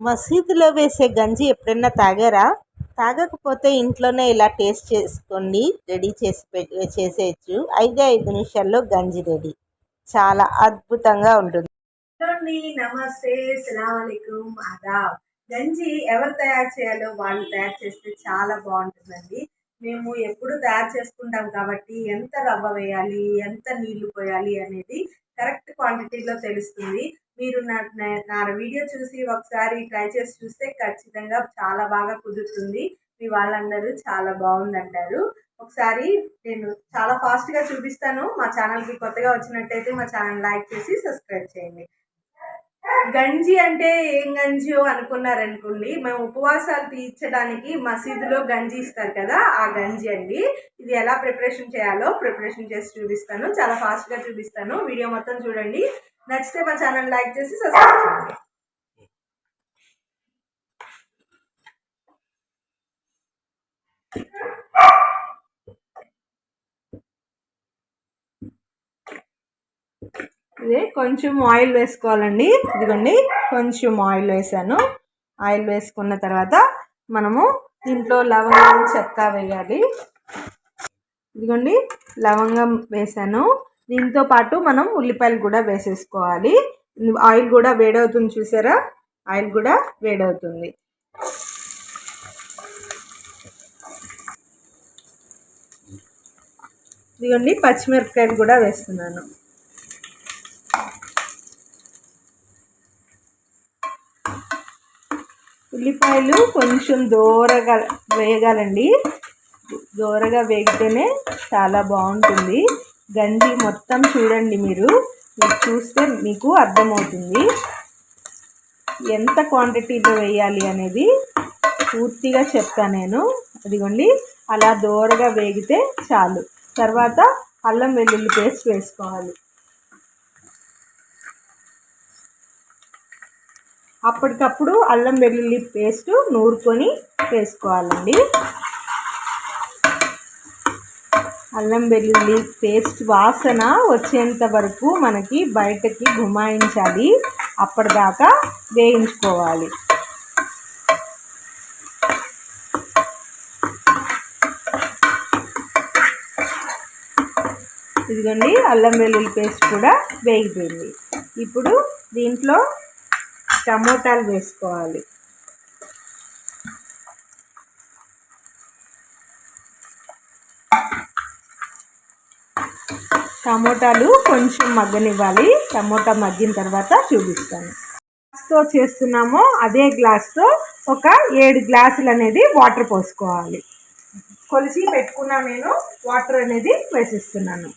మసీదులో వేసే గంజి ఎప్పుడైనా తాగారా? తాగకపోతే ఇంట్లోనే ఇలా టేస్ట్ చేసుకోండి రెడీ చేసి పెట్టి చేసేయచ్చు. ఐదే ఐదు నిమిషాల్లో గంజి రెడీ. చాలా అద్భుతంగా ఉంటుంది. నమస్తే సలాంకం ఆదాబ్. గంజి ఎవరు తయారు చేయాలో వాళ్ళు తయారు చేస్తే చాలా బాగుంటుందండి. మేము ఎప్పుడు తయారు చేసుకుంటాం కాబట్టి ఎంత రవ్వ వేయాలి ఎంత నీళ్ళు పోయాలి అనేది కరెక్ట్ క్వాంటిటీలో తెలుస్తుంది. మీరు నా నా- వీడియో చూసి ఒకసారి ట్రై చేసి చూస్తే ఖచ్చితంగా చాలా బాగా కుదురుతుంది. మీ వాళ్ళందరూ చాలా బాగుందంటారు. ఒకసారి నేను చాలా ఫాస్ట్గా చూపిస్తాను. మా ఛానల్కి కొత్తగా వచ్చినట్టయితే మా ఛానల్ లైక్ చేసి సబ్స్క్రైబ్ చేయండి. గంజి అంటే ఏం గంజియో అనుకున్నారనుకోండి మేము ఉపవాసాలు తీర్చడానికి మసీదులో గంజి ఇస్తారు కదా ఆ గంజి అండి. ఇది ఎలా ప్రిపరేషన్ చేయాలో ప్రిపరేషన్ చేసి చూపిస్తాను. చాలా ఫాస్ట్గా చూపిస్తాను. వీడియో మొత్తం చూడండి. నచ్చితే మా ఛానల్ లైక్ చేసి సబ్స్క్రైబ్ చేయండి. ఇది కొంచెం ఆయిల్ వేసుకోవాలండి. ఇదిగోండి కొంచెం ఆయిల్ వేసాను. ఆయిల్ వేసుకున్న తర్వాత మనము దీంట్లో లవంగం చెక్క వేయాలి. ఇదిగోండి లవంగం వేసాను. దీంతో పాటు మనం ఉల్లిపాయలు కూడా వేసేసుకోవాలి. ఆయిల్ కూడా వేడవుతుంది చూసారా? ఆయిల్ కూడా వేడవుతుంది. ఇదిగోండి పచ్చిమిరపకాయలు కూడా వేస్తున్నాను. ఉల్లిపాయలు కొంచెం దూరగా వేయగలండి దూరగా వేగితేనే చాలా బాగుంటుంది. గంజి మొత్తం చూడండి మీరు. మీరు చూస్తే మీకు అర్థమవుతుంది. ఎంత క్వాంటిటీలో వేయాలి అనేది పూర్తిగా చెప్తా నేను. అదిగోండి అలా దూరగా వేగితే చాలు. తర్వాత అల్లం వెల్లుల్లి పేస్ట్ వేసుకోవాలి. అప్పటికప్పుడు అల్లం వెల్లుల్లి పేస్ట్ నూరుకొని వేసుకోవాలండి. అల్లం వెల్లుల్లి పేస్ట్ వాసన వచ్చేంత వరకు మనకి బయటకి గుమాయించాలి అప్పటిదాకా వేయించుకోవాలి. ఇదిగోండి అల్లం వెల్లుల్లి పేస్ట్ కూడా వేగిపోయింది. ఇప్పుడు దీంట్లో టమోటాలు వేసుకోవాలి. టమోటాలు కొంచెం మగ్గనివ్వాలి. టమోటా మగ్గిన తర్వాత చూపిస్తాను. గ్లాస్తో చేస్తున్నామో అదే గ్లాస్తో ఒక ఏడు గ్లాసులు అనేది వాటర్ పోసుకోవాలి. కొలిచి పెట్టుకున్నా నేను వాటర్ అనేది వేసిస్తున్నాను.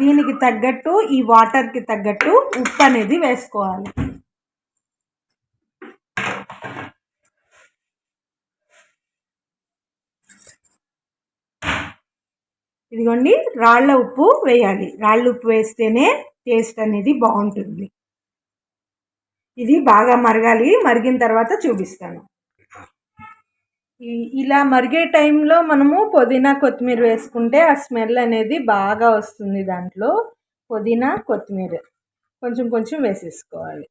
దీనికి తగ్గట్టు ఈ వాటర్కి తగ్గట్టు ఉప్పు అనేది వేసుకోవాలి. ఇదిగోండి రాళ్ళ ఉప్పు వేయాలి. రాళ్ళ ఉప్పు వేస్తేనే టేస్ట్ అనేది బాగుంటుంది. ఇది బాగా మరగాలి. మరిగిన తర్వాత చూపిస్తాను. ఇలా మరిగే టైంలో మనము పుదీనా కొత్తిమీర వేసుకుంటే ఆ స్మెల్ అనేది బాగా వస్తుంది దాంట్లో. పుదీనా కొత్తిమీర కొంచెం కొంచెం వేసేసుకోవాలి.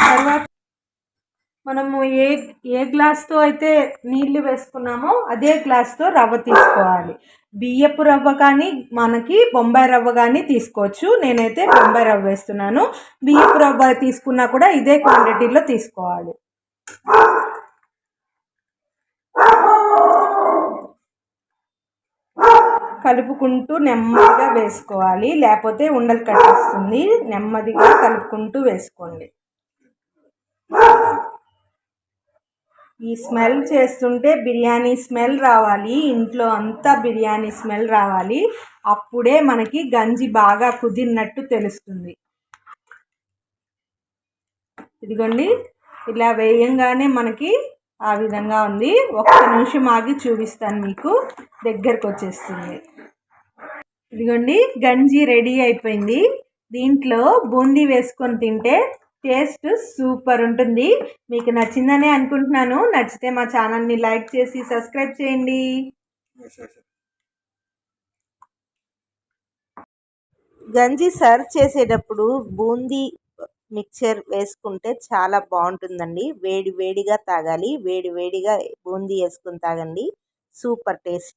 తర్వాత మనము ఏ ఏ గ్లాస్తో అయితే నీళ్ళు వేసుకున్నామో అదే గ్లాస్తో రవ్వ తీసుకోవాలి. బియ్యపు రవ్వ కానీ మనకి బొంబాయి రవ్వ కానీ తీసుకోవచ్చు. నేనైతే బొంబాయి రవ్వ వేస్తున్నాను. బియ్యపు రవ్వ తీసుకున్నా కూడా ఇదే క్వాంటిటీలో తీసుకోవాలి. కలుపుకుంటూ నెమ్మదిగా వేసుకోవాలి. లేకపోతే ఉండలు కట్టేస్తుంది. నెమ్మదిగా కలుపుకుంటూ వేసుకోండి. ఈ స్మెల్ చేస్తుంటే బిర్యానీ స్మెల్ రావాలి. ఇంట్లో అంతా బిర్యానీ స్మెల్ రావాలి. అప్పుడే మనకి గంజి బాగా కుదిరినట్టు తెలుస్తుంది. ఇదిగోండి. ఇలా వేయంగానే మనకి ఆ విధంగా ఉంది. ఒక్క నిమిషం ఆగి చూపిస్తాను మీకు. దగ్గరకు వచ్చేస్తుంది. ఇదిగోండి గంజి రెడీ అయిపోయింది. దీంట్లో బూందీ వేసుకొని తింటే టేస్ట్ సూపర్ ఉంటుంది. మీకు నచ్చిందనే అనుకుంటున్నాను. నచ్చితే మా ఛానల్ని లైక్ చేసి సబ్స్క్రైబ్ చేయండి. గంజి సర్వ్ చేసేటప్పుడు బూందీ మిక్చర్ వేసుకుంటే చాలా బాగుంటుందండి. వేడి వేడిగా తాగాలి. వేడి వేడిగా బూందీ వేసుకుని తాగండి. Super taste.